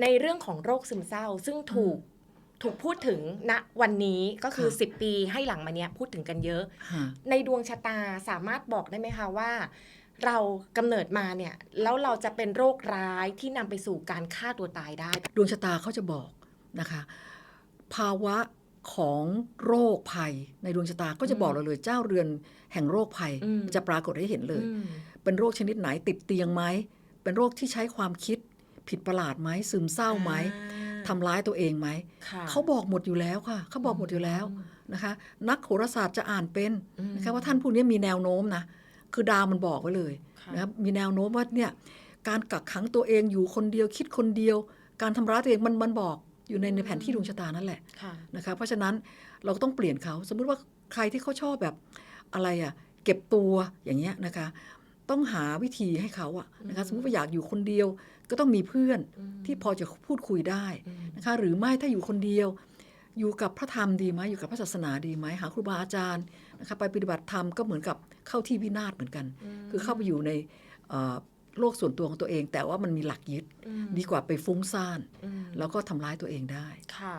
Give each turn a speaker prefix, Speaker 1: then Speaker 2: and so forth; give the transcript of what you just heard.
Speaker 1: ในเรื่องของโรคซึมเศร้า ซึ่งถูกถูกพูดถึงณวันนี้ก็คือ
Speaker 2: ค่ะ
Speaker 1: 10 ปีให้หลังมาเนี้ยพูดถึงกันเยอะ
Speaker 2: ฮะ
Speaker 1: ในดวงชะตาสามารถบอกได้ไหมคะว่า เรากำเนิดมาเนี่ย แล้วเราจะเป็นโรคร้ายที่นำไปสู่การฆ่าตัวตายได้
Speaker 2: ดวงชะตาเขาจะบอกนะคะ ภาวะของโรคภัยในดวงชะตาก็จะ
Speaker 1: อืม
Speaker 2: บอกเราเลยเจ้าเรือนแห่งโรคภัย
Speaker 1: อืม
Speaker 2: จะปรากฏให้เห็นเลย
Speaker 1: อืม
Speaker 2: เป็นโรคชนิดไหนติดเตียงไหมเป็นโรคที่ใช้ความคิด ผิดประหลาดไหมซึมเศร้าไหม
Speaker 1: อ่า
Speaker 2: ทำร้ายตัวเองไหม
Speaker 1: ค่ะ
Speaker 2: เขาบอกหมดอยู่แล้วค่ะ เขาบอกหมดอยู่แล้วนะคะ นักโหราศาสตร์จะอ่านเป็น
Speaker 1: อืม
Speaker 2: นะคะว่าท่านผู้นี้มีแนวโน้มนะ คือดาวมันบอกไว้เลย
Speaker 1: ค่ะ
Speaker 2: นะครับมีแนวโน้มว่าเนี่ยการกักขังตัวเองอยู่คนเดียวคิดคนเดียว การทำร้ายตัวเองมันมันบอกอยู่ในในแผนที่ดวงชะตานั่นแหละ
Speaker 1: ค่ะ
Speaker 2: นะคะ เพราะฉะนั้นเราก็ต้องเปลี่ยนเขา สมมุติว่าใครที่เขาชอบแบบอะไรอะ่ะเก็บตัวอย่างเงี้ยนะคะ ต้องหาวิธีให้เขาอะนะคะ
Speaker 1: อืม
Speaker 2: สมมติว่าอยากอยู่คนเดียวก็ต้องมีเพื่อน
Speaker 1: อืม
Speaker 2: ที่พอจะพูดคุยได้
Speaker 1: อืม
Speaker 2: นะคะหรือไม่ถ้าอยู่คนเดียว อยู่กับพระธรรมดีไหมอยู่กับพระศาสนาดีไหมหาครูบาอาจารย์นะคะไปปฏิบัติธรรมก็เหมือนกับเข้าที่วินาศเหมือนกัน คือเข้าไปอยู่ในเอ่อโลกส่วนตัวของตัวเอง แต่ว่ามันมีหลักยึด
Speaker 1: อืม
Speaker 2: ดีกว่าไปฟุ้งซ่าน
Speaker 1: อืม
Speaker 2: แล้วก็ทำร้ายตัวเองได้
Speaker 1: ค่ะ